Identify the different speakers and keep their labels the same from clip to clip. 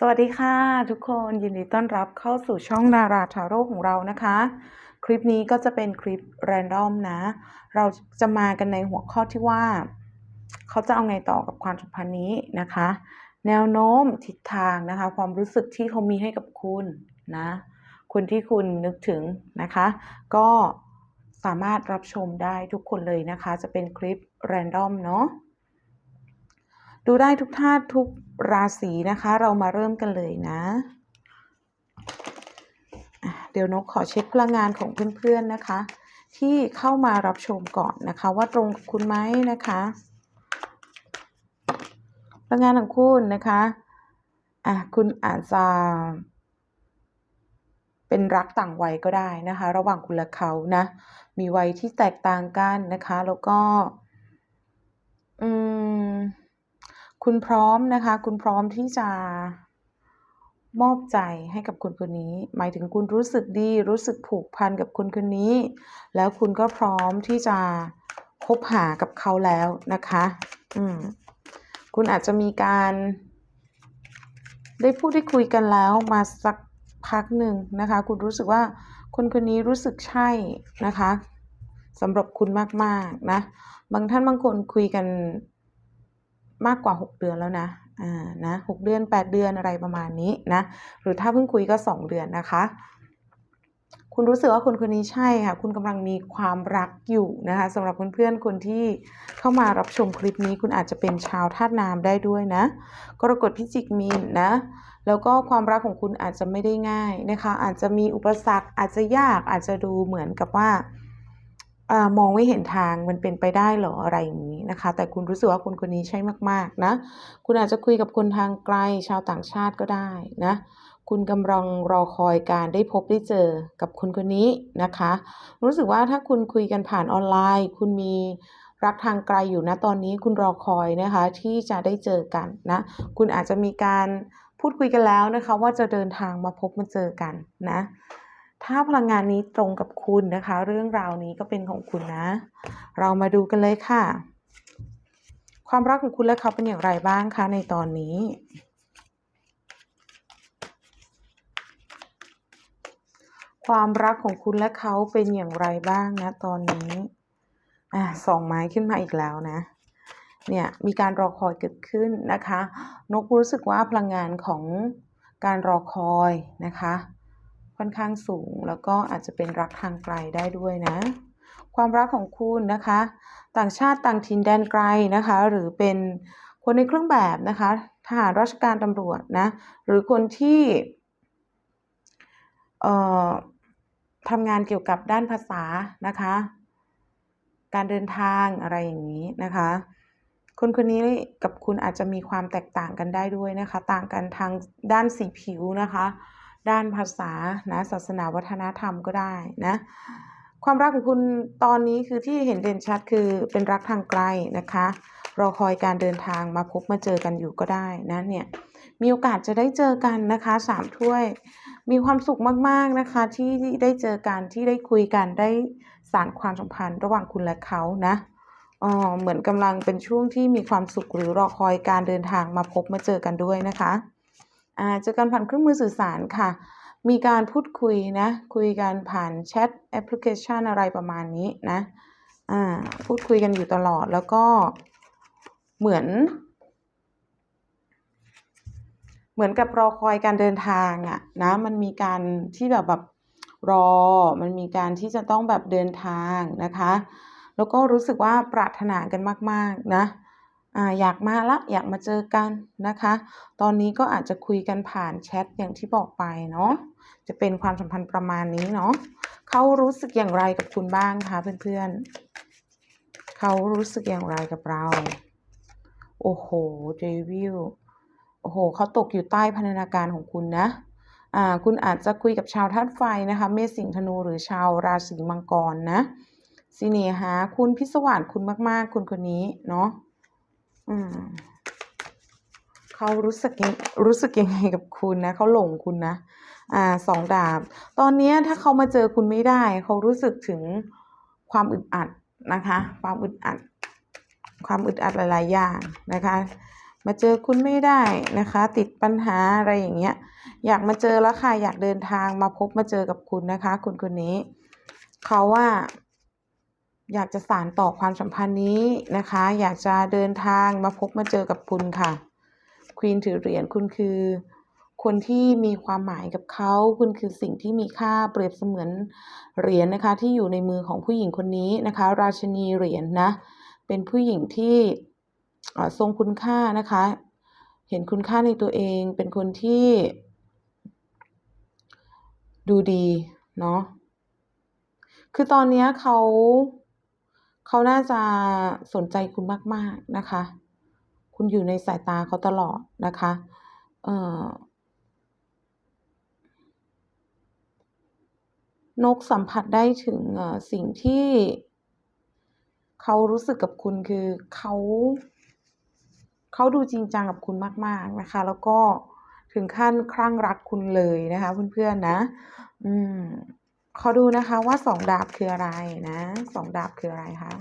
Speaker 1: สวัสดีค่ะ ทุกคนยินดีต้อนรับเข้าสู่ช่องดาราทาโร่ของเรานะคะ คลิปนี้ก็จะเป็นคลิปแรนดอมนะ เราจะมากันในหัวข้อที่ว่า เขาจะเอาไงต่อกับความสัมพันธ์นี้นะคะ แนวโน้มทิศทางนะคะ ความรู้สึกที่เขามีให้กับคุณนะคนที่คุณนึกถึงนะคะ ก็สามารถรับชมได้ทุกคนเลยนะคะ จะเป็นคลิปแรนดอมเนาะ ดูได้ทุกธาตุทุกราศีนะคะ เรามาเริ่มกันเลยนะ เดี๋ยวนกขอเช็คพลังงานของเพื่อนๆนะคะ ที่เข้ามารับชมก่อนนะคะ ว่าตรงกับคุณไหมนะคะพลังงานของคุณนะคะอะคุณอาจจะเป็นรักต่างวัยก็ได้นะคะ ระหว่างคุณและเขานะ มีวัยที่แตกต่างกันนะคะ แล้วก็ อืม คุณพร้อมนะคะ คุณพร้อมที่จะมอบใจให้กับคนคนนี้ หมายถึงคุณรู้สึกดี รู้สึกผูกพันกับคนคนนี้ แล้วคุณก็พร้อมที่จะคบหากับเขาแล้วนะคะ อืม คุณอาจจะมีการ ได้พูดได้คุยกันแล้วมาสักพักหนึ่งนะคะ คุณรู้สึกว่าคนคนนี้รู้สึกใช่นะคะสำหรับคุณมากๆนะ บางท่านบางคนคุยกัน มากกว่า 6 เดือนแล้วนะอ่านะหเดือน 8 เดือนอะไรประมาณนี้นะหรือถ้าเพิ่งคุยก็ 2 เดือนนะคะ คุณรู้สึกว่าคนคนนี้ใช่ค่ะ คุณกำลังมีความรักอยู่นะคะสำหรับเพื่อนๆคนที่เข้ามารับชมคลิปนี้ คุณอาจจะเป็นชาวธาตุน้ำได้ด้วยนะกรกฎพิจิกมีนนะแล้วก็ความรักของคุณอาจจะไม่ได้ง่ายนะคะ อาจจะมีอุปสรรคอาจจะยากอาจจะดูเหมือนกับว่า มองไม่เห็นทางมันเป็นไปได้เหรออะไรอย่างนี้นะคะ แต่คุณรู้สึกว่าคนคนนี้ใช่มากๆนะ คุณอาจจะคุยกับคนทางไกลชาวต่างชาติก็ได้นะ คุณกำลังรอคอยการได้พบได้เจอกับคนคนนี้นะคะ รู้สึกว่าถ้าคุณคุยกันผ่านออนไลน์ คุณมีรักทางไกลอยู่นะตอนนี้คุณรอคอยนะคะที่จะได้เจอกันนะ คุณอาจจะมีการพูดคุยกันแล้วนะคะ ว่าจะเดินทางมาพบมาเจอกันนะ ถ้าพลังงานนี้ตรงกับคุณนะคะ เรื่องราวนี้ก็เป็นของคุณนะ เรามาดูกันเลยค่ะ ความรักของคุณและเขาเป็นอย่างไรบ้างคะในตอนนี้ ความรักของคุณและเขาเป็นอย่างไรบ้างนะตอนนี้อะสองไม้ขึ้นมาอีกแล้วนะเนี่ยมีการรอคอยเกิดขึ้นนะคะ นกรู้สึกว่าพลังงานของการรอคอยนะคะ ค่อนข้างสูง แล้วก็อาจจะเป็นรักทางไกลได้ด้วยนะ ความรักของคุณนะคะ ต่างชาติต่างถิ่นแดนไกลนะคะ หรือเป็นคนในเครื่องแบบนะคะทหารราชการตำรวจนะหรือคนที่เอ่อทำงานเกี่ยวกับด้านภาษานะคะ การเดินทางอะไรอย่างนี้นะคะ คนคนนี้กับคุณอาจจะมีความแตกต่างกันได้ด้วยนะคะ ต่างกันทางด้านสีผิวนะคะ ด้านภาษานะศาสนาวัฒนธรรมก็ได้นะความรักของคุณตอนนี้คือที่เห็นเด่นชัดคือเป็นรักทางไกลนะคะรอคอยการเดินทางมาพบมาเจอกันอยู่ก็ได้นะเนี่ยมีโอกาสจะได้เจอกันนะคะสามถ้วย มีความสุขมากๆนะคะที่ได้เจอกันที่ได้คุยกันได้สานความสัมพันธ์ระหว่างคุณและเขานะอ๋อเหมือนกำลังเป็นช่วงที่มีความสุขหรือรอคอยการเดินทางมาพบมาเจอกันด้วยนะคะ อ่าเจอกันผ่านเครื่องมือสื่อสารค่ะ มีการพูดคุยนะ คุยกันผ่านแชทแอปพลิเคชันอะไรประมาณนี้นะอ่าพูดคุยกันอยู่ตลอดแล้วก็เหมือน เหมือนกับรอคอยการเดินทางอะนะมันมีการที่แบบแบบรอ มันมีการที่จะต้องแบบเดินทางนะคะ แล้วก็รู้สึกว่าปรารถนากันมาก ๆ นะ ออยากมาละอยากมาเจอกันนะคะ ตอนนี้ก็อาจจะคุยกันผ่านแชทอย่างที่บอกไปเนาะจะเป็นความสัมพันธ์ประมาณนี้เนาะเขารู้สึกอย่างไรกับคุณบ้างคะเพื่อนๆเขารู้สึกอย่างไรกับเรา โอ้โหเดวิลโอ้โหเขาตกอยู่ใต้พันธนาการของคุณนะอ่าคุณอาจจะคุยกับชาวธาตุไฟนะคะ เมษสิงธนูหรือชาวราศีมังกรนะสิเนหาคุณพิศวาสคุณมาก ๆ คุณคนนี้เนาะ อืมเขารู้สึกยังรู้สึกยังไงกับคุณนะเขาหลงคุณนะอ่าสองดาบ ตอนนี้ถ้าเขามาเจอคุณไม่ได้ เขารู้สึกถึงความอึดอัดนะคะ ความอึดอัด ความอึดอัดหลาย ๆ อย่างนะคะ มาเจอคุณไม่ได้นะคะ ติดปัญหาอะไรอย่างเงี้ย อยากมาเจอแล้วค่ะอยากเดินทางมาพบมาเจอกับคุณนะคะ คุณคนนี้ เขาว่า อยากจะสานต่อความสัมพันธ์นี้นะคะ อยากจะเดินทางมาพบมาเจอกับคุณค่ะควีนถือเหรียญคุณคือ คนที่มีความหมายกับเขาคุณคือสิ่งที่มีค่าเปรียบเสมือนเหรียญนะคะ ที่อยู่ในมือของผู้หญิงคนนี้นะคะ ราชินีเหรียญนะเป็นผู้หญิงที่ทรงคุณค่านะคะ เห็นคุณค่าในตัวเอง เป็นคนที่ ดูดีเนาะคือตอนนี้เขา เขาน่าจะสนใจคุณมาก ๆ นะคะ คุณอยู่ในสายตาเขาตลอดนะคะ เอ่อนกสัมผัสได้ถึงสิ่งที่เขารู้สึกกับคุณคือเขาเขาดูจริงจังกับคุณมาก ๆ นะคะ แล้วก็ถึงขั้นคลั่งรักคุณเลยนะคะ เพื่อน ๆ นะ อืม ขอดูนะคะว่า2ดาบคืออะไรนะ2ดาบคืออะไรคะ?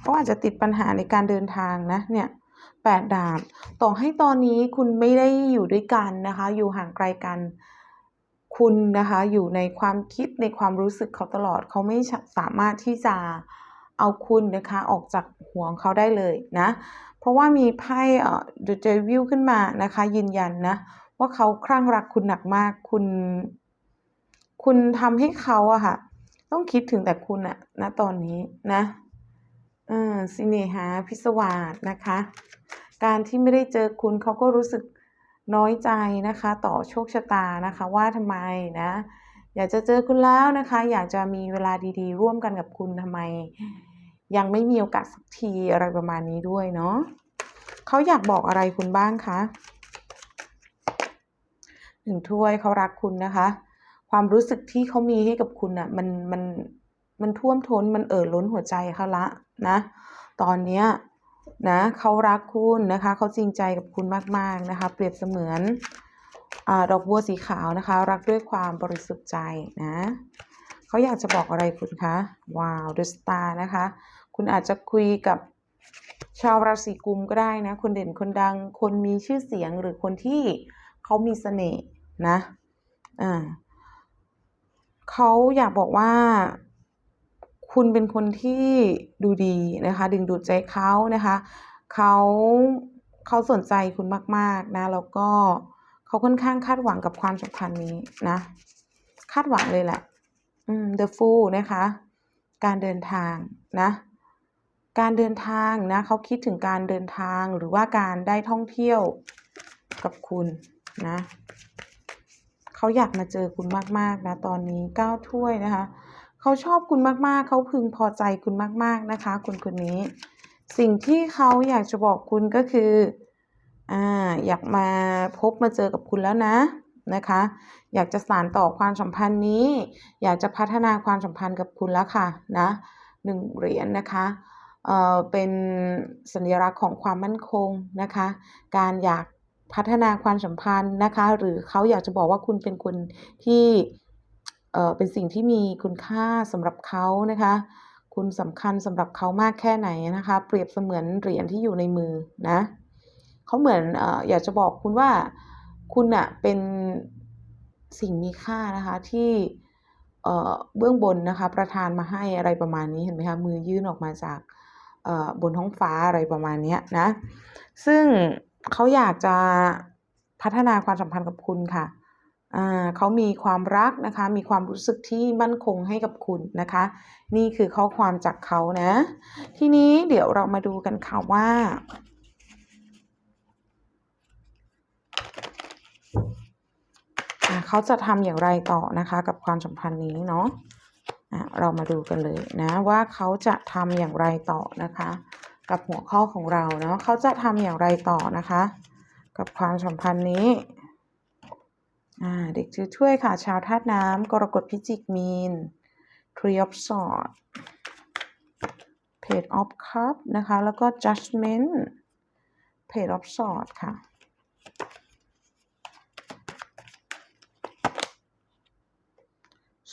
Speaker 1: เขาอาจจะติดปัญหาในการเดินทางนะเนี่ย8ดาบต่อให้ตอนนี้คุณไม่ได้อยู่ด้วยกันนะคะ อยู่ห่างไกลกันคุณนะคะอยู่ในความคิดในความรู้สึกเขาตลอดเขาไม่สามารถที่จะเอาคุณนะคะออกจากหัวของเขาได้เลยนะ เพราะว่ามีไพ่เอ่อ The Devil ขึ้นมานะคะยืนยันนะ ว่าเขาคลั่งรักคุณหนักมาก คุณ คุณทำให้เขาอะค่ะ ต้องคิดถึงแต่คุณอะนะตอนนี้นะเออเสน่หาพิศวาสนะคะ การที่ไม่ได้เจอคุณเขาก็รู้สึกน้อยใจนะคะ ต่อโชคชะตานะคะ ว่าทำไมนะ อยากจะเจอคุณแล้วนะคะ อยากจะมีเวลาดีๆ ร่วมกันกับคุณทำไม ยังไม่มีโอกาสสักทีอะไรประมาณนี้ด้วยเนาะเขาอยากบอกอะไรคุณบ้างคะ? 1ถ้วยเขารักคุณนะคะ ความรู้สึกที่เขามีให้กับคุณน่ะมันมันมันท่วมท้นมันเอ่อล้นหัวใจเขาล้วนะ ตอนเนี้ยนะเขารักคุณนะคะเขาจริงใจกับคุณมากๆนะคะ เปรียบเสมือนอดอกบัวสีขาวนะคะ รักด้วยความบริสุทธิ์ใจนะเขาอยากจะบอกอะไรคุณคะ?ว้าว The Star นะคะ คุณอาจจะคุยกับชาวราศีกุมก็ได้นะ คนเด่นคนดังคนมีชื่อเสียงหรือคนที่เขามีเสน่ห์ นะอ่าเขาอยากบอกว่า คุณเป็นคนที่ดูดีนะคะ ดึงดูดใจเขานะคะเขาเขาสนใจคุณมาก ๆ นะ แล้วก็เขาค่อนข้างคาดหวังกับความสัมพันธ์นี้นะ คาดหวังเลยแหละ อืม The Fool นะคะ การเดินทางนะ การเดินทางนะเขาคิดถึงการเดินทางหรือว่าการได้ท่องเที่ยวกับคุณนะ เขาอยากมาเจอคุณมากๆนะตอนนี้9ถ้วยนะคะ เขาชอบคุณมากๆ เขาพึงพอใจคุณมากๆนะคะ คนคนนี้ สิ่งที่เขาอยากจะบอกคุณก็คืออ่าอยากมาพบมาเจอกับคุณแล้วนะนะคะ อยากจะสานต่อความสัมพันธ์นี้ อยากจะพัฒนาความสัมพันธ์กับคุณแล้วค่ะนะ1เหรียญนะคะเอ่อเป็นสัญลักษณ์ของความมั่นคงนะคะ การอยาก พัฒนาความสัมพันธ์นะคะ หรือเขาอยากจะบอกว่าคุณเป็นคนที่เอ่อเป็นสิ่งที่มีคุณค่าสำหรับเขานะคะ คุณสำคัญสำหรับเขามากแค่ไหนนะคะ เปรียบเสมือนเหรียญที่อยู่ในมือนะเขาเหมือนเอ่ออยากจะบอกคุณว่าคุณน่ะเป็นสิ่งมีค่านะคะที่เอ่อเบื้องบนนะคะ ประทานมาให้อะไรประมาณนี้เห็นไหมคะมือยื่นออกมาจากเอ่อบนท้องฟ้าอะไรประมาณนี้นะ ซึ่ง เขาอยากจะพัฒนาความสัมพันธ์กับคุณค่ะเขามีความรักนะคะ มีความรู้สึกที่มั่นคงให้กับคุณนะคะ นี่คือข้อความจากเขานะ ทีนี้เดี๋ยวเรามาดูกันค่ะว่า เขาจะทำอย่างไรต่อนะคะ กับความสัมพันธ์นี้เนาะเรามาดูกันเลยนะว่าเขาจะทำอย่างไรต่อนะคะ กับหัวข้อของเราเนาะเขาจะทำอย่างไรต่อนะคะ กับความสัมพันธ์นี้อ่าเด็กถือถ้วยค่ะ ชาวธาตุน้ำกรกฎพิจิกมีน Three of Swords Page of Cup นะคะ แล้วก็ Judgment Page of Sword ค่ะ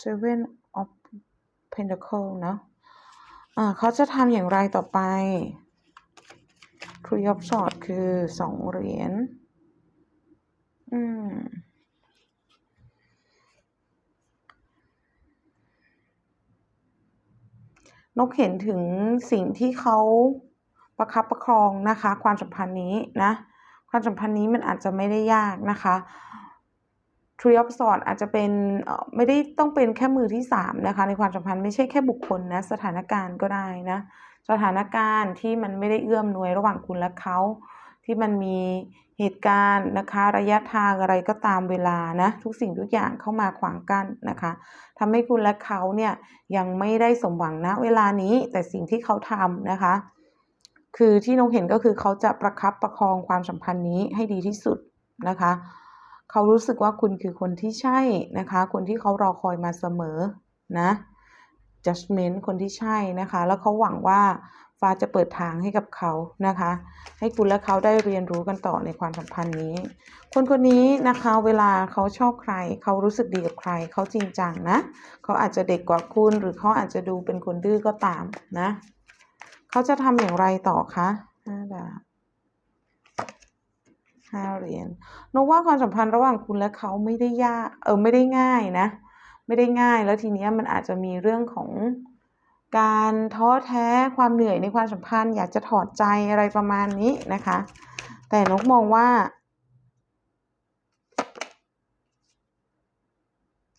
Speaker 1: Seven of Pentacle เนาะ อ่าเขาจะทำอย่างไรต่อไป Three of Swords คือสองเหรียญ อืมนกเห็นถึงสิ่งที่เขาประคับประคองนะคะ ความสัมพันธ์นี้นะ ความสัมพันธ์นี้มันอาจจะไม่ได้ยากนะคะ Three of Swords อาจจะเป็นไม่ได้ต้องเป็นแค่มือที่สามนะคะ ในความสัมพันธ์ไม่ใช่แค่บุคคลนะ สถานการณ์ก็ได้นะ สถานการณ์ที่มันไม่ได้เอื้อมหน่วยระหว่างคุณและเขา ที่มันมีเหตุการณ์นะคะ ระยะทางอะไรก็ตามเวลานะ ทุกสิ่งทุกอย่างเข้ามาขวางกั้นนะคะทำให้คุณและเขาเนี่ยยังไม่ได้สมหวังณเวลานี้แต่สิ่งที่เขาทำนะคะ คือที่นกเห็นก็คือเขาจะประคับประคองความสัมพันธ์นี้ให้ดีที่สุดนะคะ เขารู้สึกว่าคุณคือคนที่ใช่นะคะ คนที่เขารอคอยมาเสมอนะ judgment คนที่ใช่นะคะ แล้วเขาหวังว่าฟ้าจะเปิดทางให้กับเขานะคะ ให้คุณและเขาได้เรียนรู้กันต่อในความสัมพันธ์นี้ คนคนนี้นะคะเวลาเขาชอบใคร เขารู้สึกดีกับใคร เขาจริงจังนะ เขาอาจจะเด็กกว่าคุณ หรือเขาอาจจะดูเป็นคนดื้อก็ตามนะ เขาจะทำอย่างไรต่อคะห้าดาบ ห้าเหรียญนกว่าความสัมพันธ์ระหว่างคุณและเขาไม่ได้ยากเออไม่ได้ง่ายนะ ไม่ได้ง่ายแล้วทีนี้มันอาจจะมีเรื่องของการท้อแท้ความเหนื่อยในความสัมพันธ์ อยากจะถอดใจอะไรประมาณนี้นะคะ แต่นกมองว่า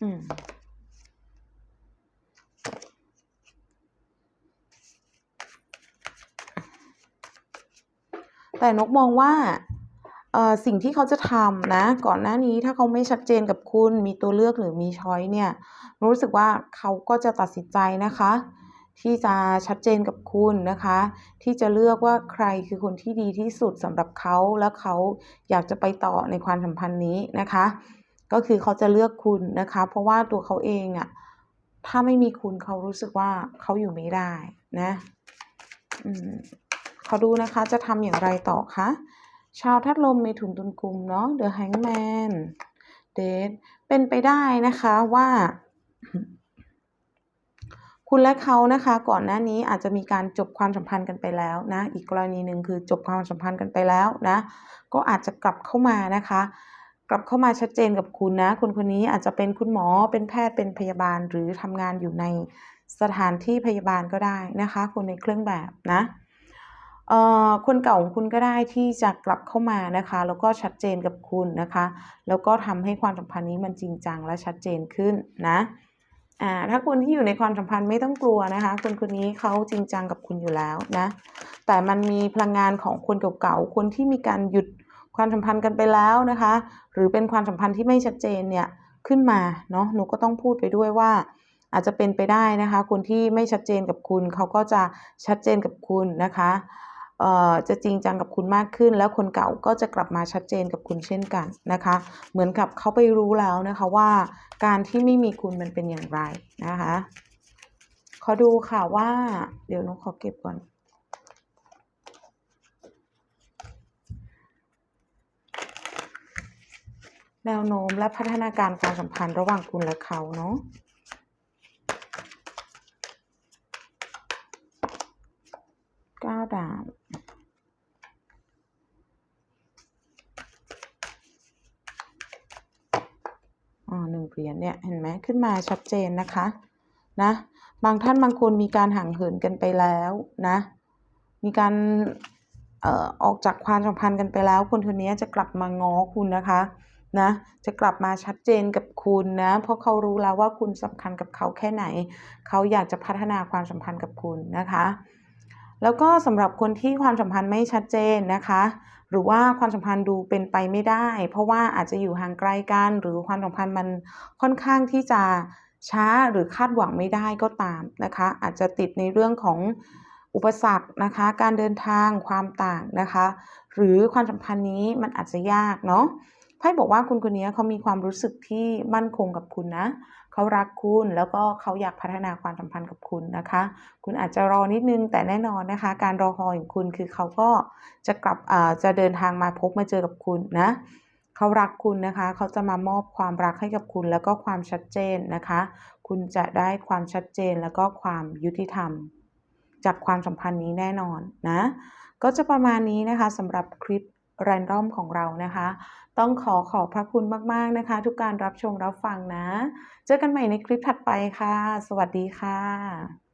Speaker 1: อืมแต่นกมองว่า สิ่งที่เขาจะทำนะ ก่อนหน้านี้ถ้าเขาไม่ชัดเจนกับคุณ มีตัวเลือกหรือมีช้อยเนี่ย รู้สึกว่าเขาก็จะตัดสินใจนะคะ ที่จะชัดเจนกับคุณนะคะ ที่จะเลือกว่าใครคือคนที่ดีที่สุดสำหรับเขาและเขาอยากจะไปต่อในความสัมพันธ์นี้นะคะ ก็คือเขาจะเลือกคุณนะคะ เพราะว่าตัวเขาเองอะ่ะถ้าไม่มีคุณเขารู้สึกว่าเขาอยู่ไม่ได้นะอขอดูนะคะจะทำอย่างไรต่อคะ ชาวทัดลมในถุนตุนกลุ่มเนาะ The Hangman เดทเป็นไปได้นะคะว่า คุณและเขานะคะ ก่อนหน้านี้อาจจะมีการจบความสัมพันธ์กันไปแล้วนะ อีกกรณีหนึ่งคือจบความสัมพันธ์กันไปแล้วนะ ก็อาจจะกลับเข้ามานะคะกลับเข้ามาชัดเจนกับคุณนะคนคนนี้อาจจะเป็นคุณหมอเป็นแพทย์เป็นพยาบาลหรือทำงานอยู่ในสถานที่พยาบาลก็ได้นะคะ คนในเครื่องแบบนะ คนเก่าของคุณก็ได้ที่จะกลับเข้ามานะคะ แล้วก็ชัดเจนกับคุณนะคะ แล้วก็ทำให้ความสัมพันธ์นี้มันจริงจังและชัดเจนขึ้นนะอ่าถ้าคุณที่อยู่ในความสัมพันธ์ไม่ต้องกลัวนะคะ คนคนนี้เขาจริงจังกับคุณอยู่แล้วนะ แต่มันมีพลังงานของคนเก่าๆคนที่มีการหยุดความสัมพันธ์กันไปแล้วนะคะ หรือเป็นความสัมพันธ์ที่ไม่ชัดเจนเนี่ยขึ้นมาเนาะหนูก็ต้องพูดไปด้วยว่าอาจจะเป็นไปได้นะคะ คนที่ไม่ชัดเจนกับคุณเขาก็จะชัดเจนกับคุณนะคะ จะจริงจังกับคุณมากขึ้น แล้วคนเก่าก็จะกลับมาชัดเจนกับคุณเช่นกันนะคะ เหมือนกับเขาไปรู้แล้วนะคะว่าการที่ไม่มีคุณมันเป็นอย่างไรนะคะขอดูค่ะว่าเดี๋ยวน้องขอเก็บก่อนแนวโน้มและพัฒนาการความสัมพันธ์ระหว่างคุณและเขาเนาะก้าดาบ อ๋อหนึ่งเหรียญเนี่ยเห็นไหมขึ้นมาชัดเจนนะคะนะบางท่านบางคนมีการห่างเหินกันไปแล้วนะ มีการเอ่อออกจากความสัมพันธ์กันไปแล้ว คนคนนี้จะกลับมาง้อคุณนะคะนะจะกลับมาชัดเจนกับคุณนะ เพราะเขารู้แล้วว่าคุณสำคัญกับเขาแค่ไหน เขาอยากจะพัฒนาความสัมพันธ์กับคุณนะคะ แล้วก็สำหรับคนที่ความสัมพันธ์ไม่ชัดเจนนะคะ หรือว่าความสัมพันธ์ดูเป็นไปไม่ได้ เพราะว่าอาจจะอยู่ห่างไกลกัน หรือความสัมพันธ์มันค่อนข้างที่จะช้าหรือคาดหวังไม่ได้ก็ตามนะคะ อาจจะติดในเรื่องของอุปสรรคนะคะ การเดินทางความต่างนะคะ หรือความสัมพันธ์นี้มันอาจจะยากเนาะไพ่บอกว่าคุณคนนี้เขามีความรู้สึกที่มั่นคงกับคุณนะ เขารักคุณ แล้วก็เขาอยากพัฒนาความสัมพันธ์กับคุณนะคะ คุณอาจจะรอนิดนึงแต่แน่นอนนะคะ การรอคอยของคุณคือเขาก็จะกลับจะเดินทางมาพบมาเจอกับคุณนะเขารักคุณนะคะ เขาจะมามอบความรักให้กับคุณ แล้วก็ความชัดเจนนะคะ คุณจะได้ความชัดเจนแล้วก็ความยุติธรรม จากความสัมพันธ์นี้แน่นอนนะ ก็จะประมาณนี้นะคะสำหรับคลิป random ของเรานะคะ ต้องขอขอบพระคุณมาก ๆ นะคะ ทุกการรับชมรับฟังนะ เจอกันใหม่ในคลิปถัดไปค่ะ สวัสดีค่ะ